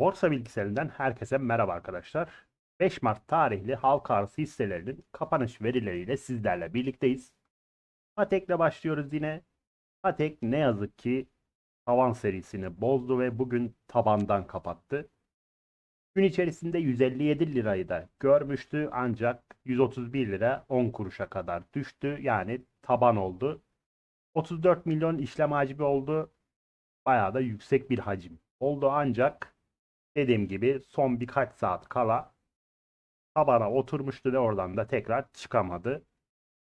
Borsa bilgisayarından herkese merhaba arkadaşlar. 5 Mart tarihli halka arası hisselerinin kapanış verileriyle sizlerle birlikteyiz. Patek'le başlıyoruz yine. Patek ne yazık ki tavan serisini bozdu ve bugün tabandan kapattı. Gün içerisinde 157 lirayı da görmüştü ancak 131 lira 10 kuruşa kadar düştü. Yani taban oldu. 34 milyon işlem hacmi oldu. Bayağı da yüksek bir hacim oldu ancak dediğim gibi son birkaç saat kala tabana oturmuştu ve oradan da tekrar çıkamadı.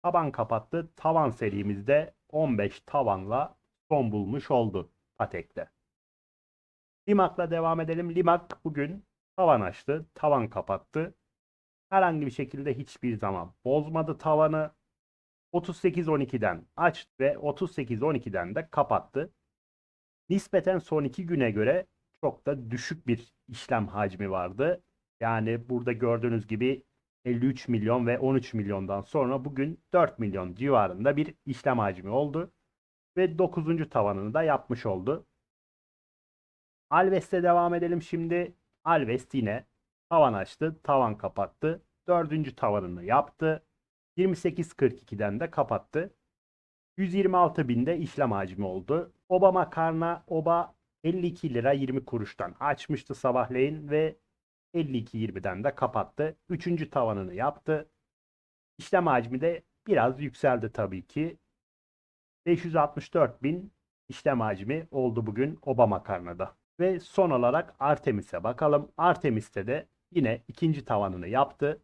Taban kapattı. Tavan serimizde 15 tavanla son bulmuş oldu Patek'te. Limak'la devam edelim. Limak bugün tavan açtı. Tavan kapattı. Herhangi bir şekilde hiçbir zaman bozmadı tavanı. 38-12'den açtı ve 38-12'den de kapattı. Nispeten son iki güne göre çok da düşük bir işlem hacmi vardı. Yani burada gördüğünüz gibi 53 milyon ve 13 milyondan sonra bugün 4 milyon civarında bir işlem hacmi oldu. Ve 9. tavanını da yapmış oldu. Alves'te devam edelim şimdi. Alves yine tavan açtı, tavan kapattı. 4. tavanını yaptı. 28.42'den de kapattı. 126 binde işlem hacmi oldu. Obama karna Oba 52 lira 20 kuruştan açmıştı sabahleyin ve 52.20'den de kapattı. Üçüncü tavanını yaptı. İşlem hacmi de biraz yükseldi tabii ki. 564 bin işlem hacmi oldu bugün Obama karnada. Ve son olarak Artemis'e bakalım. Artemis'te de yine ikinci tavanını yaptı.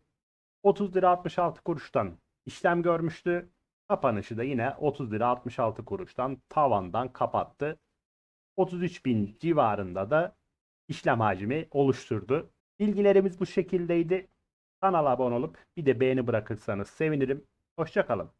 30 lira 66 kuruştan işlem görmüştü. Kapanışı da yine 30 lira 66 kuruştan tavandan kapattı. 33 bin civarında da işlem hacmi oluşturdu. Bilgilerimiz bu şekildeydi. Kanala abone olup bir de beğeni bırakırsanız sevinirim. Hoşçakalın.